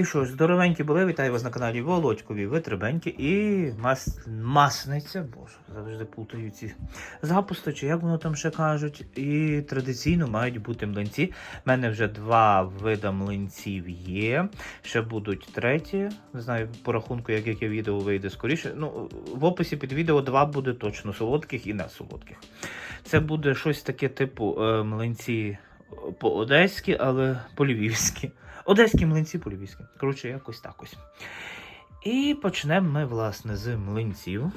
І що здоровенькі були, вітаю вас на каналі Володькові Витребеньки і мас... масниця, боже, завжди путаю ці запусти, чи як воно там ще кажуть. І традиційно мають бути млинці. У мене вже два вида млинців є. Ще будуть треті. Не знаю по рахунку, як яке відео вийде скоріше. Ну, в описі під відео два буде точно солодких і не солодких. Це буде щось таке типу е, млинці по-одеськи, але по-львівськи. Одеські млинці по-львівськи. Коротше, якось так ось. І почнемо ми, власне, з млинців.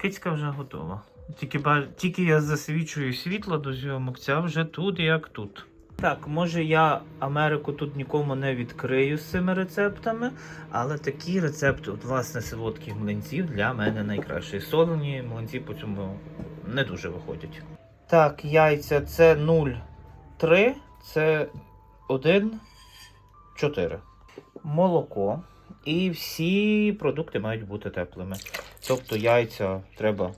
Кицька вже готова. Тільки, тільки я засвічую світло до зйомок, ця вже тут як тут. Так, може я Америку тут нікому не відкрию з цими рецептами, але такі рецепти, от, власне, солодких млинців для мене найкращі. Солені млинці по цьому не дуже виходять. Так, яйця це 0,3, це 1,4. Молоко. І всі продукти мають бути теплими. Тобто яйця треба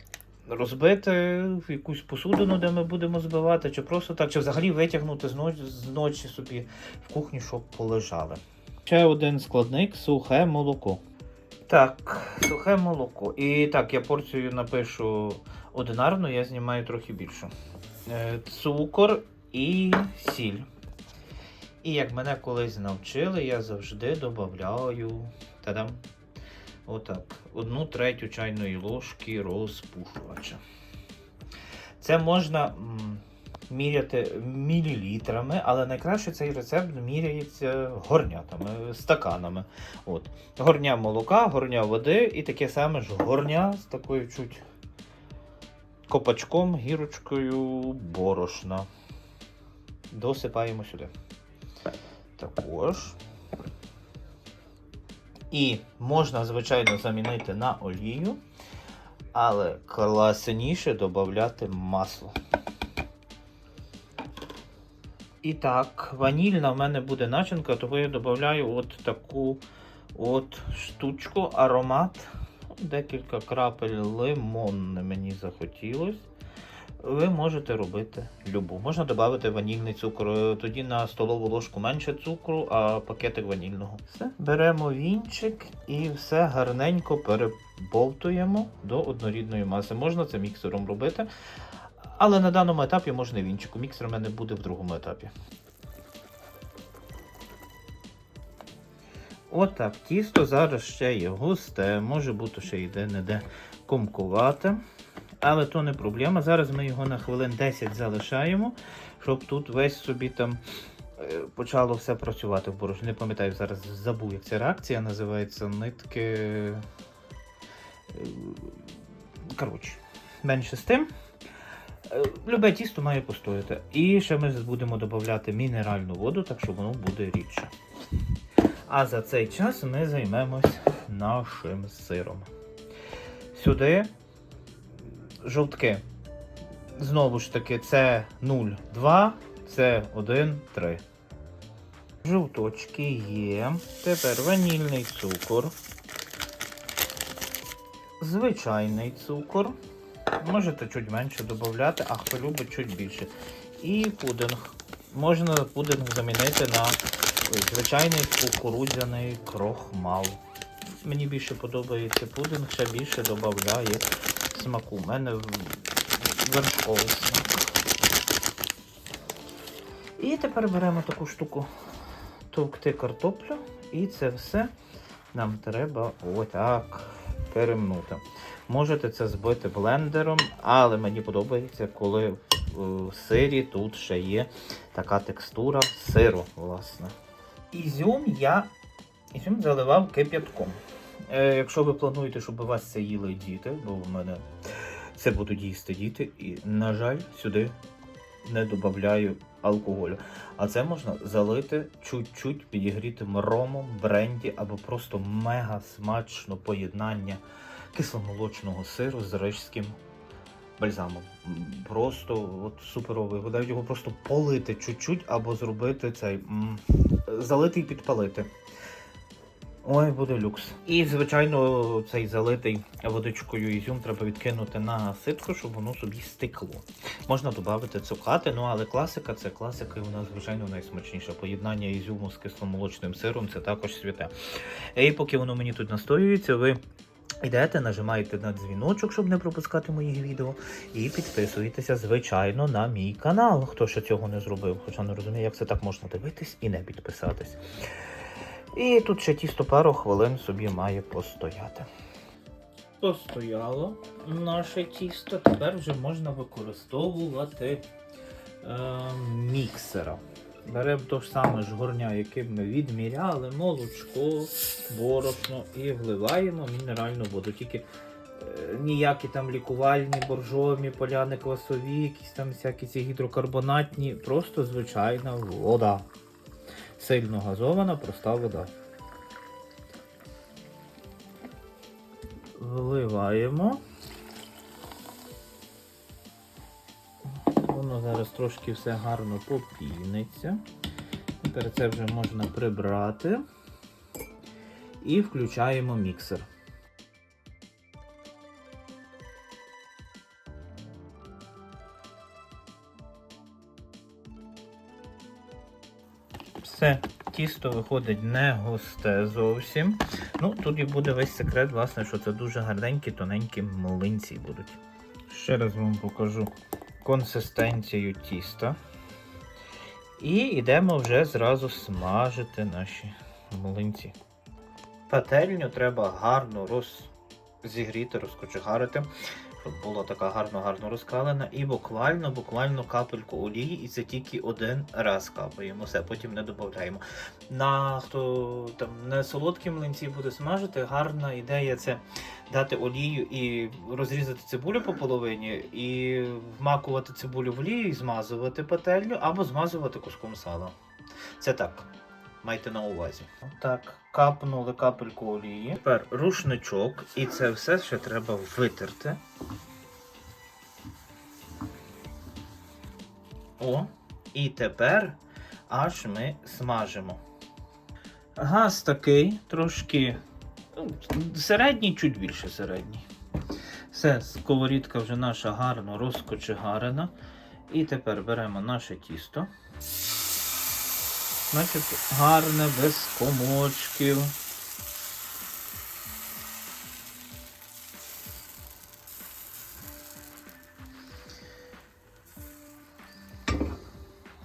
розбити в якусь посудину, де ми будемо збивати, чи просто так, чи взагалі витягнути з ночі, з ночі собі в кухню, щоб полежали. Ще один складник сухе молоко. Так, сухе молоко. І так, я порцію напишу одинарну, я знімаю трохи більше. Е, Цукор і сіль. І як мене колись навчили, я завжди додаю та-дам, отак, одну третю чайної ложки розпушувача. Це можна міряти мілілітрами, але найкраще цей рецепт міряється горнятами, стаканами. От. Горня молока, горня води і таке саме ж горня з такою чуть копачком, гірочкою борошна. Досипаємо сюди. Також. І можна, звичайно, замінити на олію, але класніше додати масло. І так, ванільна в мене буде начинка, тому я додаю от таку от штучку, аромат. Декілька крапель лимонне мені захотілось. Ви можете робити любу. Можна додати ванільний цукор. Е, Тоді на столову ложку менше цукру, а пакетик ванільного. Все. Беремо вінчик і все гарненько перебовтуємо до однорідної маси. Можна це міксером робити. Але на даному етапі можна вінчику. Міксер у мене буде в другому етапі. Отак, тісто зараз ще є густе, може бути ще йде не-де комкувати. Але то не проблема. Зараз ми його на хвилин 10 залишаємо, щоб тут весь собі там е, почало все працювати в борошні. Не пам'ятаю, зараз забув, як ця реакція називається нитки. е, Коротше, менше з тим. Е, Любе тісто має постояти. І ще ми будемо додати мінеральну воду, так що воно буде рідше. А за цей час ми займемось нашим сиром. Сюди жовтки. Знову ж таки, це 0,2, це 1,3. Жовточки є. Тепер ванільний цукор. Звичайний цукор. Можете чуть менше додати, а хто любить чуть більше. І пудинг. Можна пудинг замінити на звичайний кукурудзяний крохмал. Мені більше подобається пудинг, ще більше додає смаку. У мене вершковий смак. І тепер беремо таку штуку товкти картоплю. І це все нам треба отак перемнути. Можете це збити блендером, але мені подобається, коли в сирі тут ще є така текстура сиру, власне. Ізюм я ізюм заливав кип'ятком. Е, якщо ви плануєте, щоб вас це їли діти, бо в мене це будуть їсти діти, і, на жаль, сюди не додаю алкоголю. А це можна залити чуть-чуть підігрітим ромом, бренді або просто мега смачно поєднання кисломолочного сиру з рижським бальзамом. Просто от суперовий. Ви навіть його просто полити чуть-чуть або зробити цей залити і підпалити. Ой, буде люкс. І, звичайно, цей залитий водичкою ізюм треба відкинути на ситку, щоб воно собі стекло. Можна додати цукати, ну але класика це класика, і вона, звичайно, найсмачніша. Поєднання ізюму з кисломолочним сиром це також святе. І поки воно мені тут настоюється, ви. Йдете, нажимаєте на дзвіночок, щоб не пропускати моїх відео, і підписуєтеся, звичайно, на мій канал, хто ще цього не зробив, хоча не розумію, як це так можна дивитись і не підписатись. І тут ще тісто пару хвилин собі має постояти. Постояло наше тісто, тепер вже можна використовувати е, міксера. Беремо то ж саме ж горня, яким ми відміряли, молочко, борошно і вливаємо мінеральну воду. Тільки е, ніякі там лікувальні, боржомі, поляни квасові, якісь там всякі ці гідрокарбонатні, просто звичайна вода. Сильно газована, проста вода. Вливаємо. Воно зараз трошки все гарно попільниться. Тепер це вже можна прибрати. І включаємо міксер. Тісто виходить не густе зовсім. Ну, тут і буде весь секрет, власне, що це дуже гарненькі, тоненькі млинці будуть. Ще раз вам покажу консистенцію тіста. І йдемо вже зразу смажити наші млинці. Пательню треба гарно розігріти, розкочегарити, щоб була така гарно-гарно розкалена. І буквально, буквально капельку олії, і це тільки один раз капаємо. Все, потім не додаємо. На хто там не солодкі млинці буде смажити, гарна ідея це дати олію і розрізати цибулю по половині, і вмакувати цибулю в олію і змазувати пательню, або змазувати куском сала. Це так. Майте на увазі. Так, капнули капельку олії. Тепер рушничок, і це все ще треба витерти. О, і тепер аж ми смажимо. Газ такий, трошки ну, середній, чуть більше середній. Все, сковорідка вже наша гарно розкочегарена. І тепер беремо наше тісто. Значить, гарне, без комочків.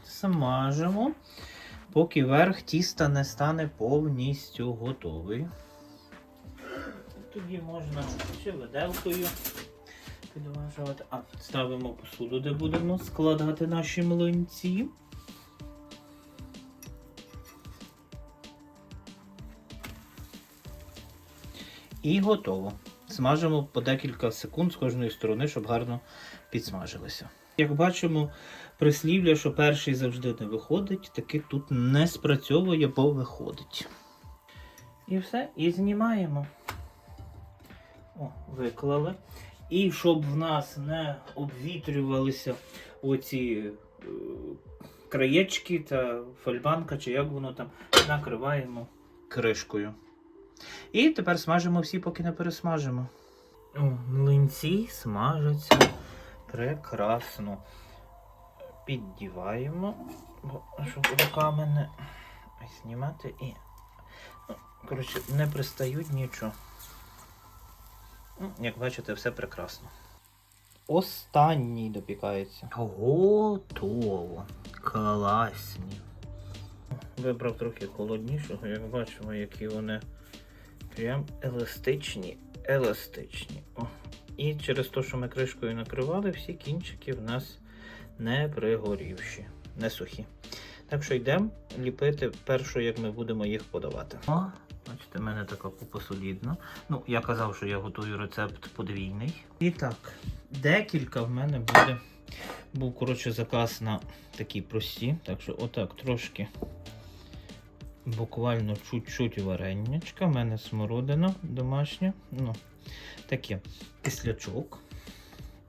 Смажимо, поки верх тіста не стане повністю готовий. Тоді можна ще виделкою підважувати. А, ставимо посуду, де будемо складати наші млинці. І готово. Смажимо по декілька секунд з кожної сторони, щоб гарно підсмажилися. Як бачимо, прислів'я, що перший завжди не виходить, таки тут не спрацьовує, бо виходить. І все, і знімаємо. О, виклали. І щоб в нас не обвітрювалися оці е, краєчки та фольбанка, чи як воно там, накриваємо кришкою. І тепер смажимо всі, поки не пересмажимо. О, млинці смажаться прекрасно. Піддіваємо, щоб руками не знімати і. Ну, коротше, не пристають нічого. Ну, Як бачите, все прекрасно. Останній допікається. Готово. Класні. Вибрав трохи холоднішого, як бачимо, які вони прям еластичні, еластичні. О. І через те, що ми кришкою накривали, всі кінчики в нас не пригорівші, не сухі. Так що йдемо ліпити першу, як ми будемо їх подавати. О, бачите, в мене така купа солідна. Ну, я казав, що я готую рецепт подвійний. І так, декілька в мене буде. Був, коротше, заказ на такі прості. Так що, отак, трошки буквально чуть-чуть вареннячка. У мене смородина домашня. Ну, таке кислячок.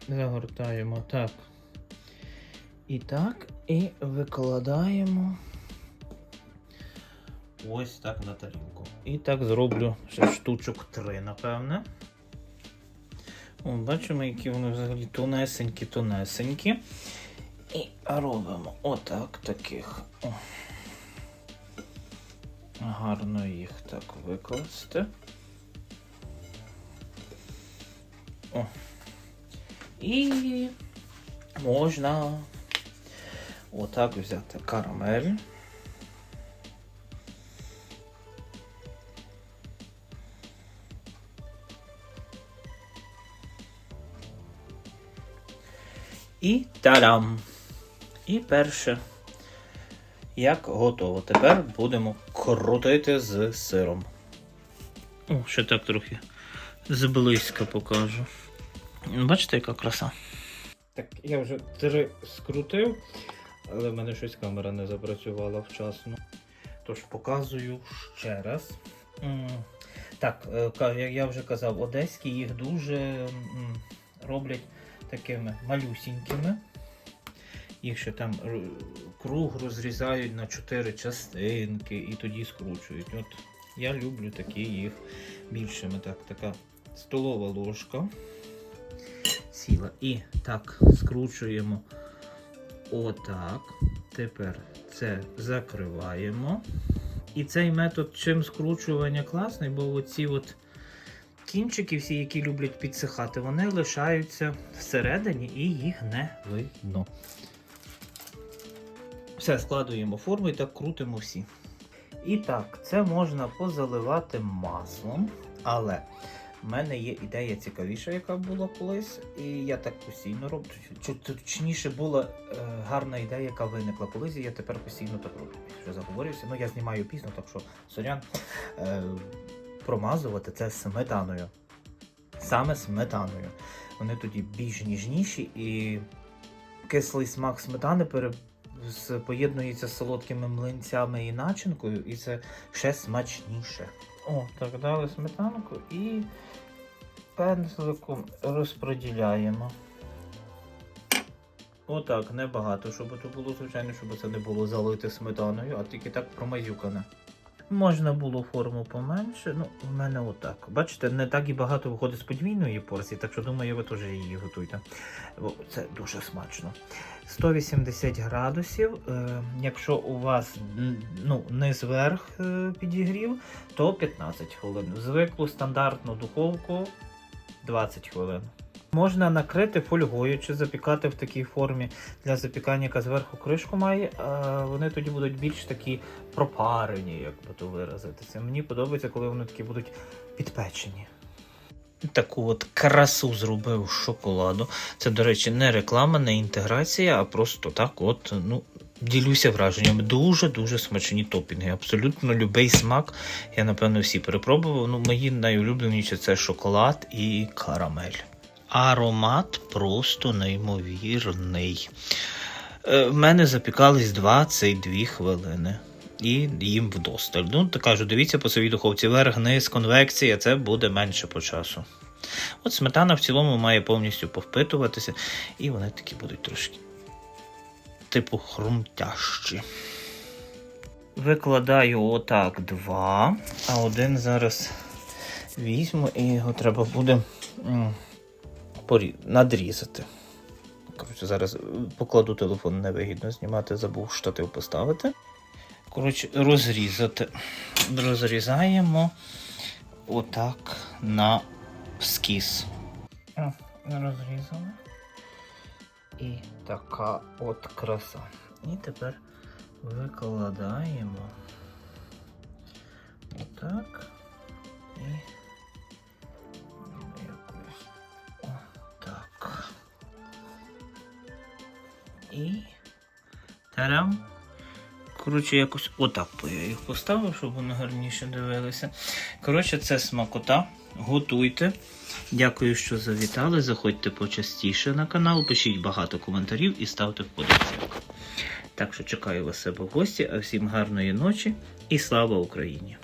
Загортаємо так. І так. І викладаємо ось так на тарілку. І так зроблю ще штучок три, напевне. О, бачимо, які вони взагалі тонесенькі, тонесенькі. І робимо отак таких. О. Гарно їх так викласти. О. І можна отак взяти карамель. І тарам. І перше. Як готово. Тепер будемо крутити з сиром. О, ще так трохи зблизька покажу. Бачите, яка краса? Так, я вже три скрутив, але в мене щось камера не запрацювала вчасно. Тож показую ще раз. Так, е, як я вже казав, одеські їх дуже роблять такими малюсінькими. Їх ще там круг розрізають на чотири частинки і тоді скручують. От я люблю такі їх більшими. Так, така столова ложка. Сіла. І так, скручуємо отак. Тепер це закриваємо. І цей метод чим скручування класний, бо оці от кінчики, всі, які люблять підсихати, вони лишаються всередині і їх не видно. Все, складуємо форму і так крутимо всі. І так, це можна позаливати маслом, але в мене є ідея цікавіша, яка була колись, і я так постійно роблю. Точніше була е, гарна ідея, яка виникла колись, і я тепер постійно так роблю. Вже заговорився. Ну я знімаю пізно, так що сорян. Е, промазувати це сметаною. Саме сметаною. Вони тоді більш ніжніші і кислий смак сметани пере... поєднується з солодкими млинцями і начинкою, і це ще смачніше. О, так дали сметанку і пензликом розподіляємо. Отак, небагато, щоб то було, звичайно, щоб це не було залите сметаною, а тільки так промазюкане. Можна було форму поменше, ну, в мене отак. Бачите, не так і багато виходить з подвійної порції, так що думаю, ви теж її готуйте. Бо це дуже смачно. 180 градусів. Е, якщо у вас ну, не зверх е, підігрів, то 15 хвилин. Звиклу стандартну духовку 20 хвилин. Можна накрити фольгою чи запікати в такій формі для запікання, яка зверху кришку має. А вони тоді будуть більш такі пропарені, як би то виразитися. Мені подобається, коли вони такі будуть підпечені. Таку от красу зробив шоколаду. Це, до речі, не реклама, не інтеграція, а просто так, от, ну, ділюся враженнями. Дуже-дуже смачні топінги. Абсолютно любий смак. Я, напевно, всі перепробував. Ну, мої найулюбленіші це шоколад і карамель. Аромат просто неймовірний. Е, В мене запікались 22 хвилини. І їм вдосталь. Ну, то кажу, дивіться по своїй духовці, верх, низ, конвекція, це буде менше по часу. От сметана в цілому має повністю повпитуватися, і вони такі будуть трошки, типу, хрумтящі. Викладаю отак два, а один зараз візьму і його треба буде надрізати. Коротше, зараз е, покладу телефон, невигідно знімати, забув штатив поставити. Коротше, розрізати. Розрізаємо отак на скіс. Розрізали. І така от краса. І тепер викладаємо отак. І І тарам. Коротше, якось отак я їх поставив, щоб вони гарніше дивилися. Коротше, це смакота. Готуйте. Дякую, що завітали. Заходьте почастіше на канал, пишіть багато коментарів і ставте вподобайку. Так що чекаю вас себе в гості, а всім гарної ночі і слава Україні!